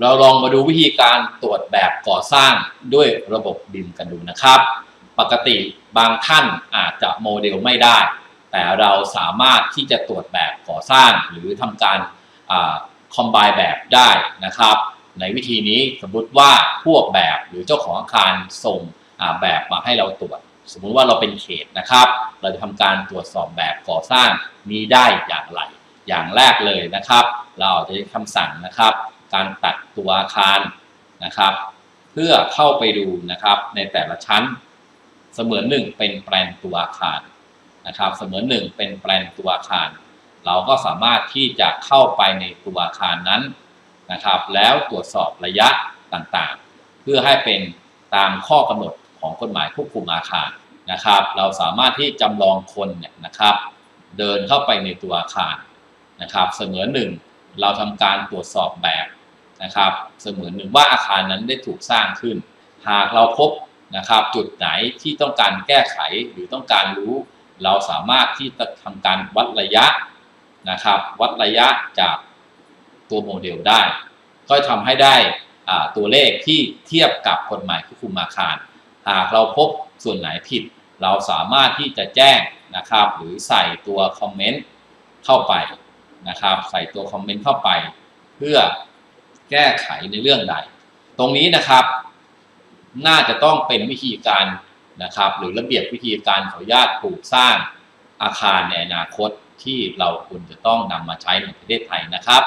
เราลองมาดูวิธีการตรวจแบบก่อสร้างด้วยระบบบิมกันดูนะครับ ปกติบางท่านอาจจะโมเดลไม่ได้ แต่เราสามารถที่จะตรวจแบบก่อสร้างหรือทำการคอมไบแบบได้นะครับ ในวิธีนี้สมมติว่าพวกแบบหรือเจ้าของอาคารส่งแบบมาให้เราตรวจ สมมุติว่าเราเป็นเขตนะครับ เราจะทำการตรวจสอบแบบก่อสร้างนี้ได้อย่างไร อย่างแรกเลยนะครับ เราจะใช้คำสั่งนะครับ การตัด ตัวอาคารนะครับ เพื่อเข้าไปดูนะครับในแต่ละชั้น เสมือนหนึ่งเป็นแปลนตัวอาคารนะครับ เสมือนหนึ่งเป็นแปลนตัวอาคาร เราก็สามารถที่จะเข้าไปในตัวอาคารนั้นนะครับ แล้วตรวจสอบระยะต่างๆ เพื่อให้เป็นตามข้อกำหนดของกฎหมายควบคุมอาคารนะครับ เราสามารถที่จำลองคนเนี่ยนะครับ เดินเข้าไปในตัวอาคารนะครับ เสมือนหนึ่งเราทำการตรวจสอบแบบ นะครับ เสมือนหนึ่งว่าอาคารนั้นได้ถูกสร้างขึ้น หากเราพบนะครับจุดไหนที่ต้องการแก้ไขหรือต้องการรู้ เราสามารถที่จะทำการวัดระยะนะครับ วัดระยะจากตัวโมเดลได้ ก็ทำให้ได้ตัวเลขที่เทียบกับกฎหมายควบคุมอาคาร หากเราพบส่วนไหนผิด เราสามารถที่จะแจ้งนะครับ หรือใส่ตัวคอมเมนต์เข้าไปนะครับ ใส่ตัวคอมเมนต์เข้าไป เพื่อ แก้ไขในเรื่องใด ตรงนี้นะครับ น่าจะต้องเป็นวิธีการนะครับ หรือระเบียบวิธีการขออนุญาตปลูกสร้างอาคารในอนาคตที่เราควรจะต้องนำมาใช้ในประเทศไทยนะครับ